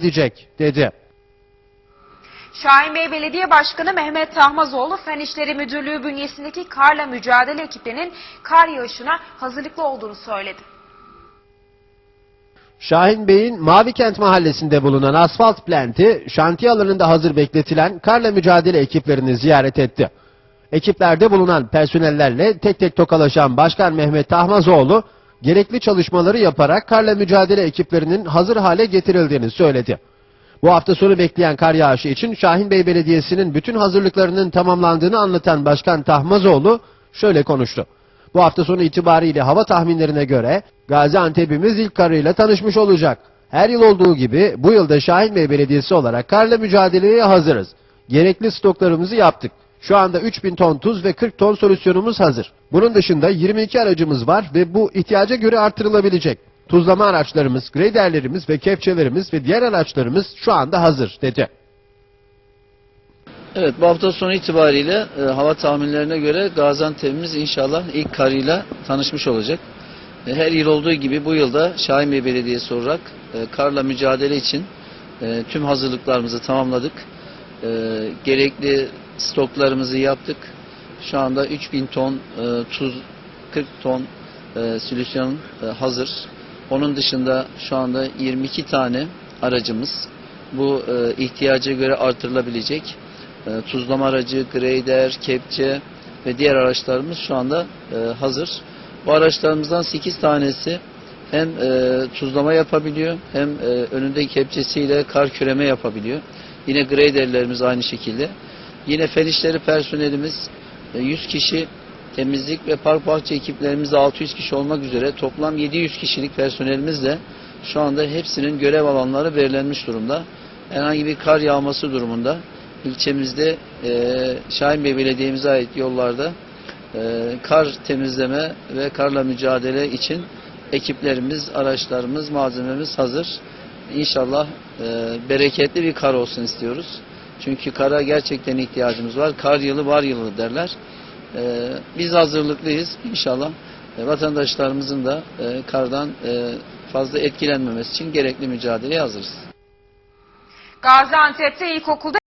edecek dedi. Şahin Bey Belediye Başkanı Mehmet Tahmazoğlu Fen İşleri Müdürlüğü bünyesindeki karla mücadele ekiplerinin kar yağışına hazırlıklı olduğunu söyledi. Şahin Bey'in Mavi Kent mahallesinde bulunan asfalt plenti şantiye alanında hazır bekletilen karla mücadele ekiplerini ziyaret etti. Ekiplerde bulunan personellerle tek tek tokalaşan Başkan Mehmet Tahmazoğlu gerekli çalışmaları yaparak karla mücadele ekiplerinin hazır hale getirildiğini söyledi. Bu hafta sonu bekleyen kar yağışı için Şahin Bey Belediyesi'nin bütün hazırlıklarının tamamlandığını anlatan Başkan Tahmazoğlu şöyle konuştu. Bu hafta sonu itibariyle hava tahminlerine göre Gaziantep'imiz ilk karıyla tanışmış olacak. Her yıl olduğu gibi bu yılda Şahin Bey Belediyesi olarak karla mücadeleye hazırız. Gerekli stoklarımızı yaptık. Şu anda 3000 ton tuz ve 40 ton solüsyonumuz hazır. Bunun dışında 22 aracımız var ve bu ihtiyaca göre artırılabilecek. Tuzlama araçlarımız, graderlerimiz ve kepçelerimiz ve diğer araçlarımız şu anda hazır dedi. Evet bu hafta sonu itibariyle e, hava tahminlerine göre Gaziantep'imiz inşallah ilk karıyla tanışmış olacak. E, her yıl olduğu gibi bu yılda Şahin Bey Belediyesi olarak e, karla mücadele için e, tüm hazırlıklarımızı tamamladık. E, gerekli stoklarımızı yaptık. Şu anda 3000 ton e, tuz, 40 ton e, solüsyon e, hazır. Onun dışında şu anda 22 tane aracımız bu e, ihtiyaca göre artırılabilecek e, tuzlama aracı, grader, kepçe ve diğer araçlarımız şu anda e, hazır. Bu araçlarımızdan 8 tanesi hem e, tuzlama yapabiliyor hem e, önündeki kepçesiyle kar küreme yapabiliyor. Yine graderlerimiz aynı şekilde. Yine fen personelimiz e, 100 kişi temizlik ve park bahçe ekiplerimiz de 600 kişi olmak üzere toplam 700 kişilik personelimizle şu anda hepsinin görev alanları belirlenmiş durumda. Herhangi bir kar yağması durumunda ilçemizde e, Şahin Bey Belediye'mize ait yollarda e, kar temizleme ve karla mücadele için ekiplerimiz, araçlarımız, malzememiz hazır. İnşallah e, bereketli bir kar olsun istiyoruz. Çünkü kara gerçekten ihtiyacımız var. Kar yılı var yılı derler. E, biz hazırlıklıyız. İnşallah e, vatandaşlarımızın da e, kardan e, fazla etkilenmemesi için gerekli mücadeleye hazırız. Gaziantep'te ilkokulda